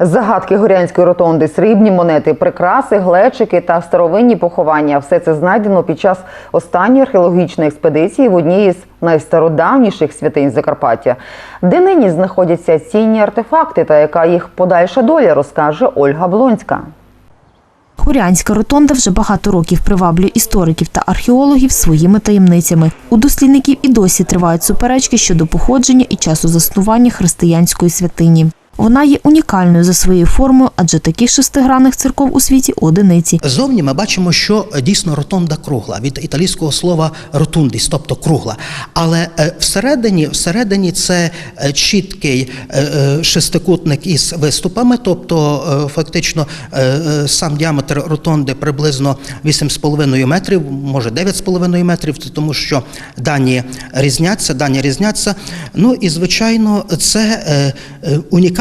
Загадки горянської ротонди, срібні монети, прикраси, глечики та старовинні поховання. Все це знайдено під час останньої археологічної експедиції в одній із найстародавніших святинь Закарпаття. Де нині знаходяться цінні артефакти та яка їх подальша доля, розкаже Ольга Блонська. Горянська ротонда вже багато років приваблює істориків та археологів своїми таємницями. У дослідників і досі тривають суперечки щодо походження і часу заснування християнської святині. Вона є унікальною за своєю формою, адже таких шестигранних церков у світі одиниці. Зовні ми бачимо, що е, дійсно ротонда кругла від італійського слова ротундіс, тобто кругла. Але е, всередині, всередині це е, чіткий шестикутник із виступами, тобто фактично сам діаметр ротонди приблизно 8,5 метрів, може 9,5 метрів, тому що дані різняться, дані різняться. Ну і звичайно, це е,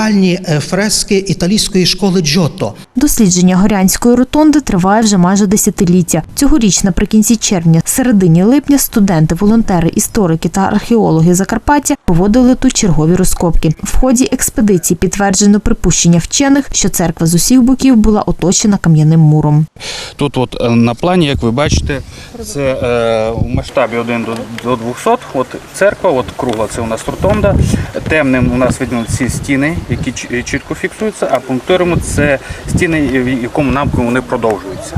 унікальні е, фрески італійської школи Джото. Дослідження горянської ротонди триває вже майже десятиліття. Цьогоріч, наприкінці червня, середині липня, студенти, волонтери, історики та археологи Закарпаття проводили тут чергові розкопки. В ході експедиції підтверджено припущення вчених, що церква з усіх боків була оточена кам'яним муром. Тут от е, на плані, як ви бачите, це е, у масштабі 1 до, до 200. От церква, от кругла це у нас ротонда. Темним у нас видно ці стіни, які ч- чітко фіксуються, а пунктиром це стіни, в якому напрямку вони продовжуються.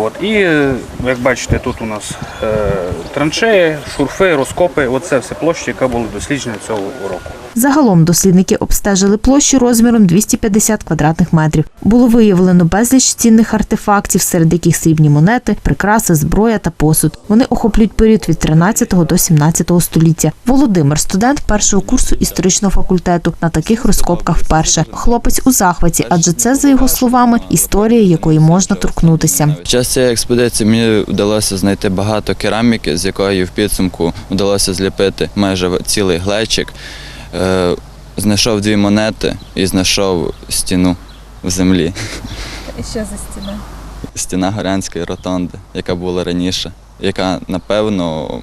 От. І е, як бачите, тут у нас е, траншеї, шурфи, розкопи. Оце все площа, яка була досліджена цього року. Загалом дослідники обстежили площу розміром 250 квадратних метрів. Було виявлено безліч цінних артефактів, серед яких срібні монети, прикраси, зброя та посуд. Вони охоплюють період від 13 до 17 століття. Володимир, студент першого курсу історичного факультету, на таких розкопках вперше. Хлопець у захваті, адже це, за його словами, історія, якої можна торкнутися. Цієї експедиції мені вдалося знайти багато кераміки, з якої в підсумку вдалося зліпити майже цілий глечик. Е, Знайшов дві монети і знайшов стіну в землі. І що за стіна? Стіна Горянської ротонди, яка була раніше, яка, напевно,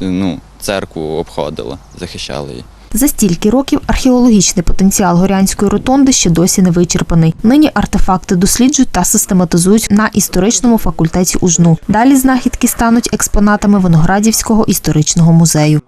ну, церкву обходила, захищала її. За стільки років археологічний потенціал горянської ротонди ще досі не вичерпаний. Нині артефакти досліджують та систематизують на історичному факультеті УЖНУ. Далі знахідки стануть експонатами Виноградівського історичного музею.